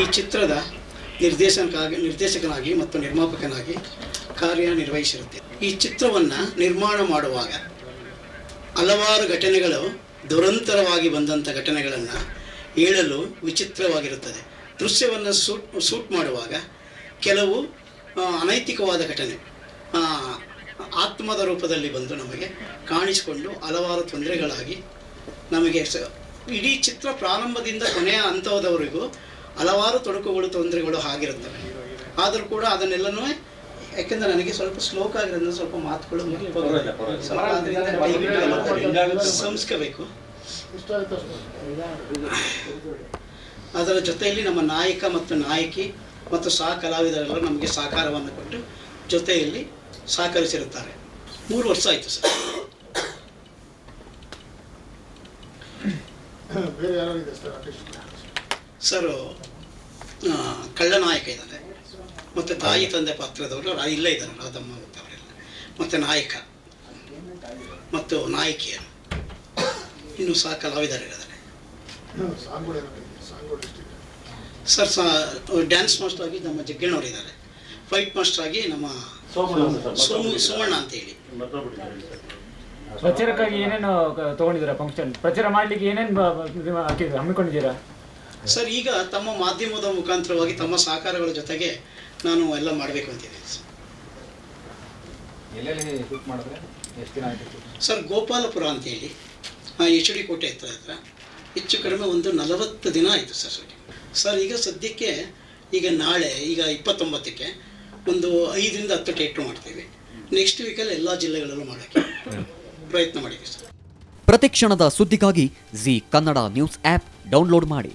ಈ ಚಿತ್ರದ ನಿರ್ದೇಶನಕ್ಕಾಗಿ ನಿರ್ದೇಶಕನಾಗಿ ಮತ್ತು ನಿರ್ಮಾಪಕನಾಗಿ ಕಾರ್ಯನಿರ್ವಹಿಸಿರುತ್ತೆ. ಈ ಚಿತ್ರವನ್ನು ನಿರ್ಮಾಣ ಮಾಡುವಾಗ ಹಲವಾರು ಘಟನೆಗಳು ದುರಂತರವಾಗಿ ಬಂದಂಥ ಘಟನೆಗಳನ್ನು ಹೇಳಲು ವಿಚಿತ್ರವಾಗಿರುತ್ತದೆ. ದೃಶ್ಯವನ್ನು ಸೂಟ್ ಸೂಟ್ ಮಾಡುವಾಗ ಕೆಲವು ಅನೈತಿಕವಾದ ಘಟನೆ ಆತ್ಮದ ರೂಪದಲ್ಲಿ ಬಂದು ನಮಗೆ ಕಾಣಿಸಿಕೊಂಡು ಹಲವಾರು ತೊಂದರೆಗಳಾಗಿ ನಮಗೆ ಇಡೀ ಚಿತ್ರ ಪ್ರಾರಂಭದಿಂದ ಕೊನೆಯ ಹಂತದವರೆಗೂ ಹಲವಾರು ತೊಡಕುಗಳು ತೊಂದರೆಗಳು ಆಗಿರುತ್ತವೆ. ಆದರೂ ಕೂಡ ಅದನ್ನೆಲ್ಲನೂ ಯಾಕೆಂದ್ರೆ ನನಗೆ ಸ್ವಲ್ಪ ಸ್ಲೋಕ್ ಆಗಿರೋದ್ರಿಂದ ಸ್ವಲ್ಪ ಮಾತುಗಳು ಸಂಸ್ಕಬೇಕು ಅದರ ಜೊತೆಯಲ್ಲಿ ನಮ್ಮ ನಾಯಕ ಮತ್ತು ನಾಯಕಿ ಮತ್ತು ಸಹ ಕಲಾವಿದರೆಲ್ಲರೂ ನಮಗೆ ಸಹಕಾರವನ್ನು ಕೊಟ್ಟು ಜೊತೆಯಲ್ಲಿ ಸಹಕರಿಸಿರುತ್ತಾರೆ. ಮೂರು ವರ್ಷ ಆಯಿತು ಸರ್. ಬೇರೆ ಯಾರು ಇದೆ ಸರ್ ಸರ್ ಕಳ್ಳನಾಯಕ ಇದ್ದಾರೆ ಮತ್ತು ತಾಯಿ ತಂದೆ ಪಾತ್ರದವರು ಇಲ್ಲ ಇಲ್ಲೇ ಇದ್ದಾರೆ ರಾಧಮ್ಮ ಮತ್ತು ಅವರೆಲ್ಲ. ಮತ್ತು ನಾಯಕ. ಮತ್ತು ನಾಯಕಿಯರು. ಇನ್ನು ಸಹ ಕಲಾವಿದರಿದ್ದಾರೆ ಸರ್ ಸಹ ಡ್ಯಾನ್ಸ್ ಮಾಸ್ಟರ್ ಆಗಿ ನಮ್ಮ ಜಗ್ಗಣ್ಣವ್ರು ಇದ್ದಾರೆ. ಫೈಟ್ ಮಾಸ್ಟರ್ ಆಗಿ ನಮ್ಮ ಸೋಮು ಅಂತ ಅಂತೇಳಿ ಪ್ರಚಾರಕ್ಕಾಗಿ ಏನೇನು ತಗೊಂಡಿದ್ದೀರಾ ಫಂಕ್ಷನ್ ಪ್ರಚಾರ ಮಾಡಲಿಕ್ಕೆ ಏನೇನು ಹಮ್ಮಿಕೊಂಡಿದ್ದೀರಾ? ಸರ್ ಈಗ ತಮ್ಮ ಮಾಧ್ಯಮದ ಮುಖಾಂತರವಾಗಿ ತಮ್ಮ ಸಹಕಾರಗಳ ಜೊತೆಗೆ ನಾನು ಎಲ್ಲ ಮಾಡಬೇಕು ಅಂತಿದ್ದೀನಿ ಸರ್. ಎಲ್ಲೆಲ್ಲಿ ಶೂಟ್ ಮಾಡಿದ್ರೆ ಎಷ್ಟು ದಿನ ಆಯ್ತು ಸರ್ ಗೋಪಾಲಪುರ ಅಂತೇಳಿ ಎಚ್ ಡಿ ಕೋಟೆ ಹತ್ರ ಹತ್ರ. ಹೆಚ್ಚು ಕಡಿಮೆ ಒಂದು ನಲವತ್ತು ದಿನ ಆಯಿತು ಸರ್ ಸರ್. ಈಗ ಸದ್ಯಕ್ಕೆ ಈಗ ನಾಳೆ ಈಗ ಇಪ್ಪತ್ತೊಂಬತ್ತಕ್ಕೆ ಒಂದು ಐದರಿಂದ ಹತ್ತು ಟೇಟ್ ಮಾಡ್ತೀವಿ. ನೆಕ್ಸ್ಟ್ ವೀಕಲ್ಲಿ ಎಲ್ಲ ಜಿಲ್ಲೆಗಳಲ್ಲೂ ಮಾಡೋಕ್ಕೆ ಪ್ರಯತ್ನ ಮಾಡಿದ್ದೀವಿ ಸರ್. ಪ್ರತಿಕ್ಷಣದ ಸುದ್ದಿಗಾಗಿ Zee Kannada news app download ಮಾಡಿ.